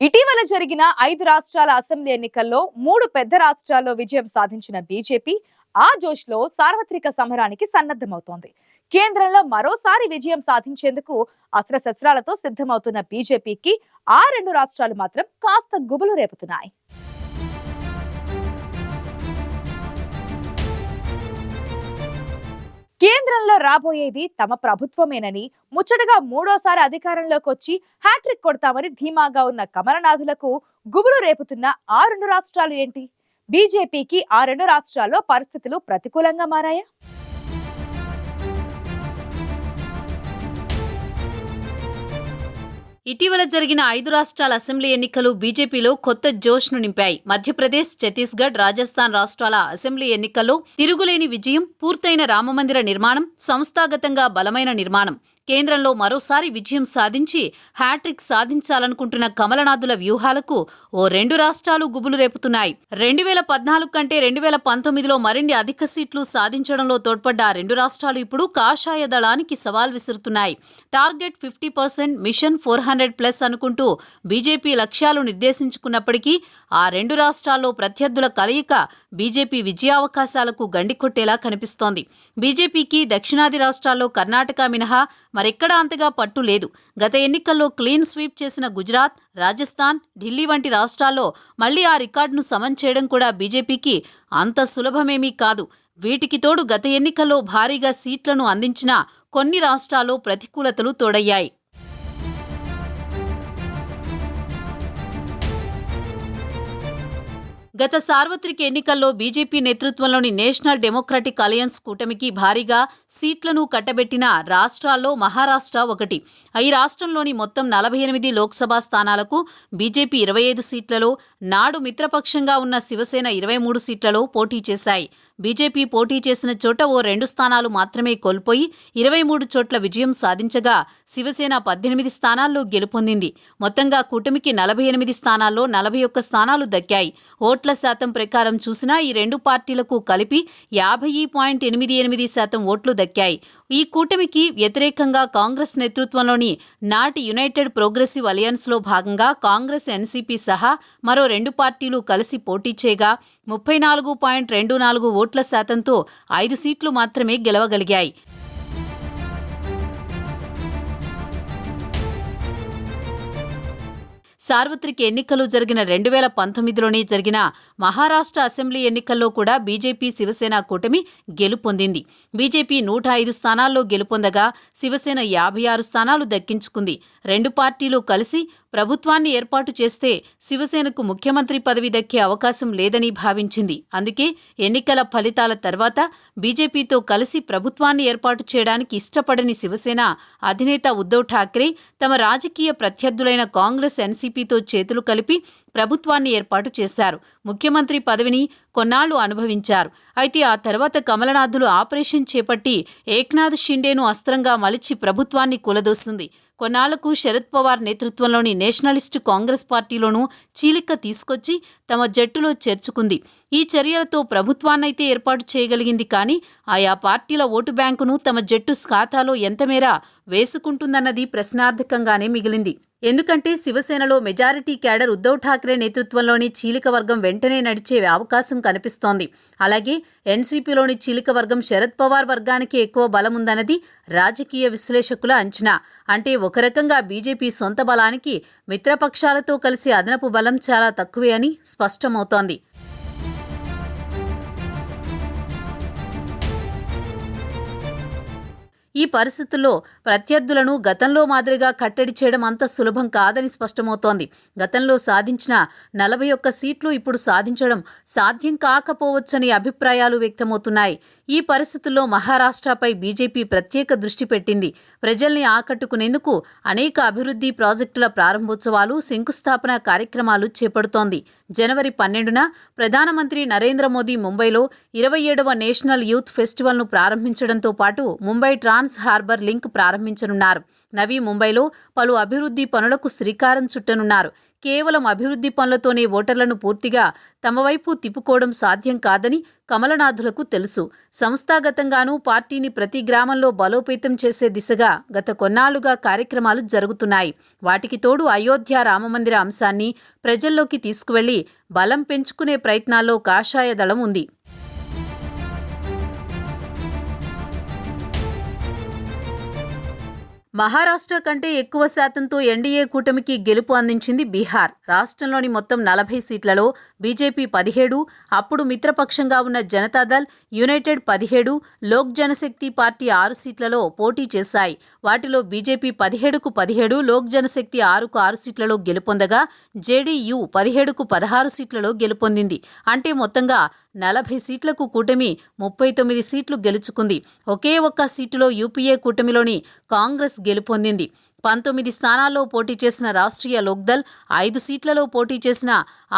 ఇటీవల జరిగిన ఐదు రాష్ట్రాల అసెంబ్లీ ఎన్నికల్లో మూడు పెద్ద రాష్ట్రాల్లో విజయం సాధించిన బీజేపీ ఆ జోష్లో సార్వత్రిక సమరానికి సన్నద్ధమవుతోంది. కేంద్రంలో మరోసారి విజయం సాధించేందుకు అస్త్రశస్త్రాలతో సిద్ధమవుతున్న బీజేపీకి ఆ రెండు రాష్ట్రాలు మాత్రం కాస్త గుబులు రేపుతున్నాయి. కేంద్రంలో రాబోయేది తమ ప్రభుత్వమేనని ముచ్చటగా మూడోసారి అధికారంలోకి వచ్చి హ్యాట్రిక్ కొడతామని ధీమాగా ఉన్న కమలనాథులకు గుబులు రేపుతున్న ఆ రెండు రాష్ట్రాలు ఏంటి? బీజేపీకి ఆ రెండు రాష్ట్రాల్లో పరిస్థితులు ప్రతికూలంగా మారాయా? ఇటీవల జరిగిన ఐదు రాష్ట్రాల అసెంబ్లీ ఎన్నికలు బీజేపీలో కొత్త జోష్ను నింపాయి. మధ్యప్రదేశ్ ఛత్తీస్గఢ్ రాజస్థాన్ రాష్ట్రాల అసెంబ్లీ ఎన్నికల్లో తిరుగులేని విజయం పూర్తయిన రామమందిర నిర్మాణం సంస్థాగతంగా బలమైన నిర్మాణం. కేంద్రంలో మరోసారి విజయం సాధించి హ్యాట్రిక్ సాధించాలనుకుంటున్న కమలనాథుల వ్యూహాలకు ఓ రెండు రాష్ట్రాలు గుబులు రేపుతున్నాయి. రెండు వేల పద్నాలుగు కంటే రెండు వేల పంతొమ్మిదిలో మరిన్ని అధిక సీట్లు సాధించడంలో తోడ్పడ్డ ఆ రెండు రాష్ట్రాలు ఇప్పుడు కాషాయ దళానికి సవాల్ విసురుతున్నాయి. Target fifty percent mission four hundred plus అనుకుంటూ బీజేపీ లక్ష్యాలు నిర్దేశించుకున్నప్పటికీ ఆ రెండు రాష్ట్రాల్లో ప్రత్యర్థుల కలయిక బీజేపీ విజయావకాశాలకు గండికొట్టేలా కనిపిస్తోంది. బీజేపీకి దక్షిణాది రాష్ట్రాల్లో కర్ణాటక మినహా మరెక్కడా అంతగా పట్టు లేదు. గత ఎన్నికల్లో క్లీన్ స్వీప్ చేసిన గుజరాత్ రాజస్థాన్ ఢిల్లీ వంటి రాష్ట్రాల్లో మళ్ళీ ఆ రికార్డును సమన్ చేయడం కూడా బీజేపీకి అంత సులభమేమీ కాదు. వీటికి తోడు గత ఎన్నికల్లో భారీగా సీట్లను అందించిన కొన్ని రాష్ట్రాల్లో ప్రతికూలతలు తోడయ్యాయి. గత సార్వత్రిక ఎన్నికల్లో బీజేపీ నేతృత్వంలోని నేషనల్ డెమోక్రటిక్ అలయన్స్ కూటమికి భారీగా సీట్లను కట్టబెట్టిన రాష్ట్రాల్లో మహారాష్ట్ర ఒకటి. ఈ రాష్ట్రంలోని మొత్తం నలభై ఎనిమిది లోక్సభ స్థానాలకు బీజేపీ ఇరవై ఐదు సీట్లలో నాడు మిత్రపక్షంగా ఉన్న శివసేన ఇరవై మూడు సీట్లలో పోటీ చేశాయి. బీజేపీ పోటీ చేసిన చోట ఓ రెండు స్థానాలు మాత్రమే కోల్పోయి ఇరవై మూడు చోట్ల విజయం సాధించగా శివసేన పద్దెనిమిది స్థానాల్లో గెలుపొందింది. మొత్తంగా కూటమికి నలభై ఎనిమిది స్థానాల్లో నలభై ఒక్క స్థానాలు దక్కాయి. ఓట్ల శాతం ప్రకారం చూసినా ఈ రెండు పార్టీలకు కలిపి యాభై పాయింట్ ఎనిమిది ఎనిమిది శాతం ఓట్లు దక్కాయి. ఈ కూటమికి వ్యతిరేకంగా కాంగ్రెస్ నేతృత్వంలోని నాటి యునైటెడ్ ప్రోగ్రెసివ్ అలయన్స్లో భాగంగా కాంగ్రెస్ ఎన్సీపీ సహా మరో రెండు పార్టీలు కలిసి పోటీ చేయగా ముప్పై నాలుగు పాయింట్ రెండు నాలుగు ఓట్లు శాతంతో ఐదు సీట్లు మాత్రమే గెలవగలిగాయి. సార్వత్రిక ఎన్నికలు జరిగిన రెండు వేల పంతొమ్మిదిలోనే జరిగిన మహారాష్ట్ర అసెంబ్లీ ఎన్నికల్లో కూడా బీజేపీ శివసేన కూటమి గెలుపొందింది బీజేపీ నూట ఐదు స్థానాల్లో గెలుపొందగా శివసేన యాభై ఆరు స్థానాలు దక్కించుకుంది. రెండు పార్టీలు కలిసి ప్రభుత్వాన్ని ఏర్పాటు చేస్తే శివసేనకు ముఖ్యమంత్రి పదవి దక్కే అవకాశం లేదని భావించింది. అందుకే ఎన్నికల ఫలితాల తర్వాత బీజేపీతో కలిసి ప్రభుత్వాన్ని ఏర్పాటు చేయడానికి ఇష్టపడని శివసేన అధినేత ఉద్దవ్ ఠాక్రే తమ రాజకీయ ప్రత్యర్థులైన కాంగ్రెస్ ఎన్సీపీతో చేతులు కలిపి ప్రభుత్వాన్ని ఏర్పాటు చేశారు. ముఖ్యమంత్రి పదవిని కొన్నాళ్ళు అనుభవించారు. అయితే ఆ తర్వాత కమలనాథులు ఆపరేషన్ చేపట్టి ఏక్నాథ్ షిండేను అస్త్రంగా మలిచి ప్రభుత్వాన్ని కూలదోస్తుంది కొన్నాళ్ళకు శరద్ పవార్ నేతృత్వంలోని నేషనలిస్టు కాంగ్రెస్ పార్టీలోనూ చీలిక తీసుకొచ్చి తమ జట్టులో చేర్చుకుంది. ఈ చర్యలతో ప్రభుత్వాన్నైతే ఏర్పాటు చేయగలిగింది కానీ ఆయా పార్టీల ఓటు బ్యాంకును తమ జట్టు ఖాతాలో ఎంతమేర వేసుకుంటుందన్నది ప్రశ్నార్థకంగానే మిగిలింది. ఎందుకంటే శివసేనలో మెజారిటీ క్యాడర్ ఉద్దవ్ ఠాక్రే నేతృత్వంలోని చీలిక వర్గం వెంటనే నడిచే అవకాశం కనిపిస్తోంది. అలాగే ఎన్సీపీలోని చీలిక వర్గం శరద్ పవార్ వర్గానికి ఎక్కువ బలం ఉందన్నది రాజకీయ విశ్లేషకుల అంచనా. అంటే ఒక రకంగా బీజేపీ సొంత బలానికి మిత్రపక్షాలతో కలిసి అదనపు బలం చాలా తక్కువే అని స్పష్టమవుతోంది. ఈ పరిస్థితుల్లో ప్రత్యర్థులను గతంలో మాదిరిగా కట్టడి చేయడం అంత సులభం కాదని స్పష్టమవుతోంది. గతంలో సాధించిన నలభై ఒక్క సీట్లు ఇప్పుడు సాధించడం సాధ్యం కాకపోవచ్చని అభిప్రాయాలు వ్యక్తమవుతున్నాయి. ఈ పరిస్థితుల్లో మహారాష్ట్రపై బీజేపీ ప్రత్యేక దృష్టి పెట్టింది. ప్రజల్ని ఆకట్టుకునేందుకు అనేక అభివృద్ధి ప్రాజెక్టుల ప్రారంభోత్సవాలు శంకుస్థాపన కార్యక్రమాలు చేపడుతోంది. జనవరి పన్నెండున ప్రధానమంత్రి నరేంద్ర మోదీ ముంబైలో ఇరవై ఏడవ నేషనల్ యూత్ ఫెస్టివల్ను ప్రారంభించడంతో పాటు ముంబై ట్రాన్స్ హార్బర్ లింక్ ప్రారంభించనున్నారు. నవీ ముంబైలో పలు అభివృద్ధి పనులకు శ్రీకారం చుట్టనున్నారు. కేవలం అభివృద్ధి పనులతోనే ఓటర్లను పూర్తిగా తమ వైపు తిప్పుకోవడం సాధ్యం కాదని కమలనాథులకు తెలుసు. సంస్థాగతంగానూ పార్టీని ప్రతి గ్రామంలో బలోపేతం చేసే దిశగా గత కొన్నాళ్ళుగా కార్యక్రమాలు జరుగుతున్నాయి. వాటికి తోడు అయోధ్య రామమందిర అంశాన్ని ప్రజల్లోకి తీసుకువెళ్ళి బలం పెంచుకునే ప్రయత్నాల్లో కాషాయ దళం ఉంది. మహారాష్ట్ర కంటే ఎక్కువ శాతంతో ఎన్డీఏ కూటమికి గెలుపు అందించింది బీహార్. రాష్ట్రంలోని మొత్తం నలభై సీట్లలో బీజేపీ పదిహేడు అప్పుడు మిత్రపక్షంగా ఉన్న జనతాదళ్ యునైటెడ్ పదిహేడు లోక్ జనశక్తి పార్టీ ఆరు సీట్లలో పోటీ చేశాయి. వాటిలో బీజేపీ పదిహేడుకు పదిహేడు లోక్ జనశక్తి ఆరుకు ఆరు సీట్లలో గెలుపొందగా జేడీయూ పదిహేడుకు పదహారు సీట్లలో గెలుపొందింది. అంటే మొత్తంగా నలభై సీట్లకు కూటమి ముప్పై తొమ్మిది సీట్లు గెలుచుకుంది. ఒకే ఒక్క సీటులో యూపీఏ కూటమిలోని కాంగ్రెస్ గెలుపొందింది. పంతొమ్మిది స్థానాల్లో పోటీ చేసిన రాష్ట్రీయ లోక్దల్ ఐదు సీట్లలో పోటీ చేసిన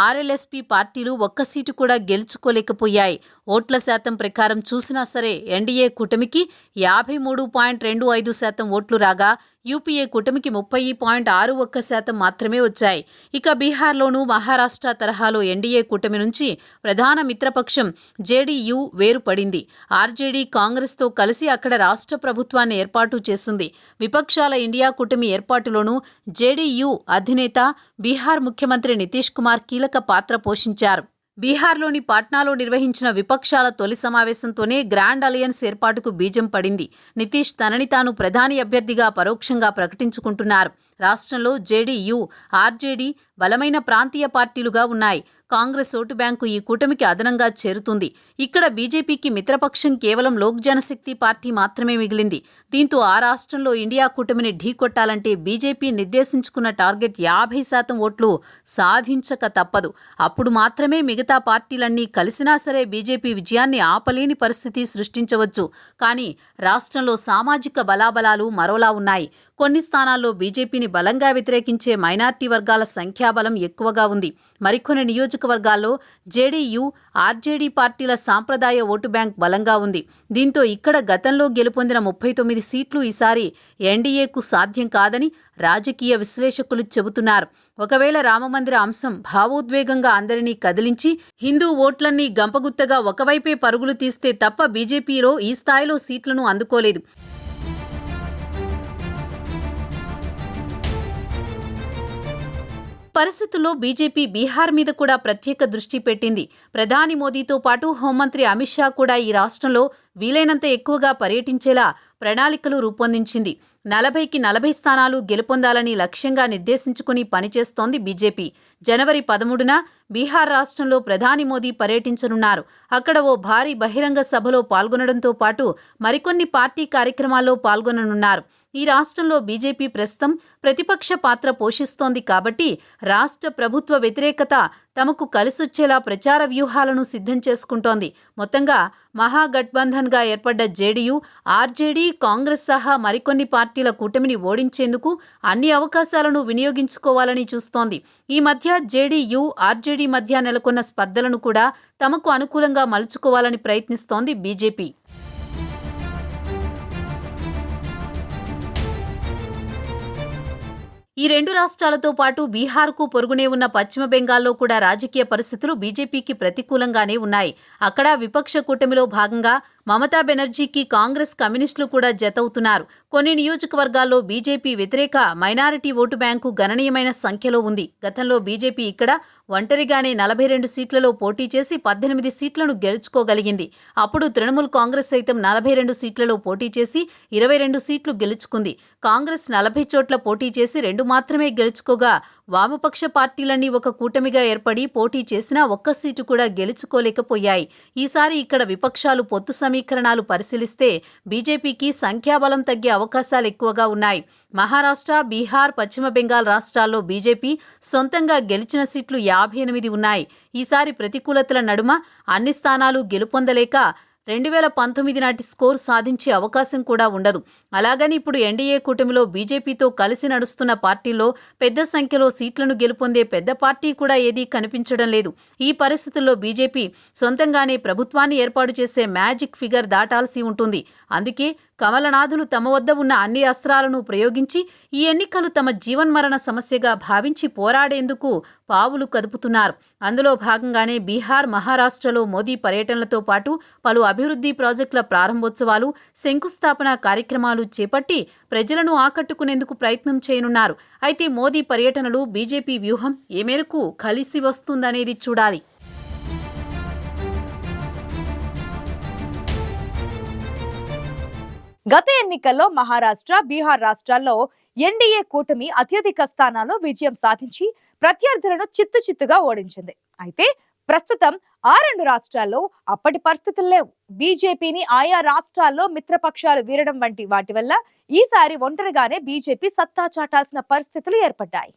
ఆర్ఎల్ఎస్పీ పార్టీలు ఒక్క సీటు కూడా గెలుచుకోలేకపోయాయి. ఓట్ల శాతం ప్రకారం చూసినా సరే ఎన్డీఏ కూటమికి యాభై మూడు పాయింట్ రెండు ఐదు శాతం ఓట్లు రాగా యూపీఏ కూటమికి ముప్పై పాయింట్ ఆరు ఒక్క శాతం మాత్రమే వచ్చాయి. ఇక బీహార్లోనూ మహారాష్ట్ర తరహాలో ఎన్డీఏ కూటమి నుంచి ప్రధాన మిత్రపక్షం జేడీయూ వేరుపడింది. ఆర్జేడీ కాంగ్రెస్తో కలిసి అక్కడ రాష్ట్ర ప్రభుత్వాన్ని ఏర్పాటు చేసింది. విపక్షాల ఇండియా కూటమి ఏర్పాటులోనూ జేడీయూ అధినేత బీహార్ ముఖ్యమంత్రి నితీష్ కుమార్ కీలక పాత్ర పోషించారు. బీహార్లోని పాట్నాలో నిర్వహించిన విపక్షాల తొలి సమావేశంతోనే గ్రాండ్ అలయన్స్ ఏర్పాటుకు బీజం పడింది. నితీష్ తనని తాను ప్రధాని అభ్యర్థిగా పరోక్షంగా ప్రకటించుకుంటున్నారు. రాష్ట్రంలో జేడీయూ ఆర్జేడీ బలమైన ప్రాంతీయ పార్టీలుగా ఉన్నాయి. కాంగ్రెస్ ఓటు బ్యాంకు ఈ కూటమికి అదనంగా చేరుతుంది. ఇక్కడ బీజేపీకి మిత్రపక్షం కేవలం లోక్ జనశక్తి పార్టీ మాత్రమే మిగిలింది. దీంతో ఆ రాష్ట్రంలో ఇండియా కూటమిని ఢీకొట్టాలంటే బీజేపీ నిర్దేశించుకున్న టార్గెట్ యాభై శాతం ఓట్లు సాధించక తప్పదు. అప్పుడు మాత్రమే మిగతా పార్టీలన్నీ కలిసినా సరే బీజేపీ విజయాన్ని ఆపలేని పరిస్థితి సృష్టించవచ్చు. కానీ రాష్ట్రంలో సామాజిక బలాబలాలు మరోలా ఉన్నాయి. కొన్ని స్థానాల్లో బీజేపీని బలంగా వ్యతిరేకించే మైనార్టీ వర్గాల సంఖ్యాబలం ఎక్కువగా ఉంది. మరికొన్ని నియోజకవర్గాల్లో జేడీయూ ఆర్జేడీ పార్టీల సాంప్రదాయ ఓటు బ్యాంక్ బలంగా ఉంది. దీంతో ఇక్కడ గతంలో గెలుపొందిన ముప్పై తొమ్మిది సీట్లు ఈసారి ఎన్డీఏకు సాధ్యం కాదని రాజకీయ విశ్లేషకులు చెబుతున్నారు. ఒకవేళ రామమందిర అంశం భావోద్వేగంగా అందరినీ కదిలించి హిందూ ఓట్లన్నీ గంపగుత్తగా ఒకవైపే పరుగులు తీస్తే తప్ప బీజేపీలో ఈ స్థాయిలో సీట్లను అందుకోలేదు. పరిస్థితుల్లో బీజేపీ బీహార్ మీద కూడా ప్రత్యేక దృష్టి పెట్టింది. ప్రధాని మోదీతో పాటు హోంమంత్రి అమిత్ షా కూడా ఈ రాష్ట్రంలో వీలైనంత ఎక్కువగా పర్యటించేలా ప్రణాళికలు రూపొందించింది. నలభైకి నలభై స్థానాలు గెలుపొందాలని లక్ష్యంగా నిర్దేశించుకుని పనిచేస్తోంది బీజేపీ. జనవరి పదమూడున బీహార్ రాష్ట్రంలో ప్రధాని మోదీ పర్యటించనున్నారు. అక్కడ ఓ భారీ బహిరంగ సభలో పాల్గొనడంతో పాటు మరికొన్ని పార్టీ కార్యక్రమాల్లో పాల్గొననున్నారు. ఈ రాష్ట్రంలో బీజేపీ ప్రస్తుతం ప్రతిపక్ష పాత్ర పోషిస్తోంది కాబట్టి రాష్ట్ర ప్రభుత్వ వ్యతిరేకత తమకు కలిసొచ్చేలా ప్రచార వ్యూహాలను సిద్ధం చేసుకుంటోంది. మొత్తంగా మహాగఠబంధన్గా ఏర్పడ్డ జేడీయూ ఆర్జేడీ కాంగ్రెస్ సహా మరికొన్ని పార్టీల కూటమిని ఓడించేందుకు అన్ని అవకాశాలను వినియోగించుకోవాలని చూస్తోంది. ఈ మధ్య జేడీయూ ఆర్జేడీ మధ్య నెలకొన్న స్పర్ధలను కూడా తమకు అనుకూలంగా మలుచుకోవాలని ప్రయత్నిస్తోంది బీజేపీ. ఈ రెండు రాష్ట్రాలతో పాటు బీహార్కు పొరుగునే ఉన్న పశ్చిమ బెంగాల్లో కూడా రాజకీయ పరిస్థితులు బీజేపీకి ప్రతికూలంగానే ఉన్నాయి. అక్కడ విపక్ష కూటమిలో భాగంగా మమతా బెనర్జీకి కాంగ్రెస్ కమ్యూనిస్టులు కూడా జతవుతున్నారు. కొన్ని నియోజకవర్గాల్లో బీజేపీ వ్యతిరేక మైనారిటీ ఓటు బ్యాంకు గణనీయమైన సంఖ్యలో ఉంది. గతంలో బీజేపీ ఇక్కడ ఒంటరిగానే నలభై రెండు సీట్లలో పోటీ చేసి పద్దెనిమిది సీట్లను గెలుచుకోగలిగింది. అప్పుడు తృణమూల్ కాంగ్రెస్ సైతం నలభై రెండు సీట్లలో పోటీ చేసి ఇరవై రెండు సీట్లు గెలుచుకుంది. కాంగ్రెస్ నలభై చోట్ల పోటీ చేసి రెండు మాత్రమే గెలుచుకోగా వామపక్ష పార్టీలన్నీ ఒక కూటమిగా ఏర్పడి పోటీ చేసినా ఒక్క సీటు కూడా గెలుచుకోలేకపోయాయి. ఈసారి ఇక్కడ విపక్షాలు పొత్తు సమీకరణాలు పరిశీలిస్తే బీజేపీకి సంఖ్యాబలం తగ్గే అవకాశాలు ఎక్కువగా ఉన్నాయి. మహారాష్ట్ర బీహార్ పశ్చిమ బెంగాల్ రాష్ట్రాల్లో బీజేపీ సొంతంగా గెలిచిన సీట్లు యాభై ఎనిమిది ఉన్నాయి. ఈసారి ప్రతికూలతల నడుమ అన్ని స్థానాలు గెలుపొందలేక రెండు వేల పంతొమ్మిది నాటి స్కోర్ సాధించే అవకాశం కూడా ఉండదు. అలాగని ఇప్పుడు ఎన్డీఏ కూటమిలో బీజేపీతో కలిసి నడుస్తున్న పార్టీలో పెద్ద సంఖ్యలో సీట్లను గెలుపొందే పెద్ద పార్టీ కూడా ఏదీ కనిపించడం లేదు. ఈ పరిస్థితుల్లో బీజేపీ సొంతంగానే ప్రభుత్వాన్ని ఏర్పాటు చేసే మ్యాజిక్ ఫిగర్ దాటాల్సి ఉంటుంది. అందుకే కమలనాథులు తమ వద్ద ఉన్న అన్ని అస్త్రాలను ప్రయోగించి ఈ ఎన్నికలు తమ జీవన్మరణ సమస్యగా భావించి పోరాడేందుకు పావులు కదుపుతున్నారు. అందులో భాగంగానే బీహార్ మహారాష్ట్రలో మోదీ పర్యటనలతో పాటు పలు అభివృద్ధి ప్రాజెక్టుల ప్రారంభోత్సవాలు శంకుస్థాపన కార్యక్రమాలు చేపట్టి ప్రజలను ఆకట్టుకునేందుకు ప్రయత్నం చేయనున్నారు. అయితే మోదీ పర్యటనలు బీజేపీ వ్యూహం ఏ మేరకు కలిసి వస్తుందనేది చూడాలి. గత ఎన్నికల్లో మహారాష్ట్ర బీహార్ రాష్ట్రాల్లో ఎన్డీఏ కూటమి అత్యధిక స్థానాల్లో విజయం సాధించి ప్రత్యర్థులను చిత్తు చిత్తుగా ఓడించింది. అయితే ప్రస్తుతం ఆ రెండు రాష్ట్రాల్లో అప్పటి పరిస్థితులు లేవు. బీజేపీని ఆయా రాష్ట్రాల్లో మిత్రపక్షాలు వీరడం వంటి వాటి వల్ల ఈసారి ఒంటరిగానే బీజేపీ సత్తా చాటాల్సిన పరిస్థితులు ఏర్పడ్డాయి.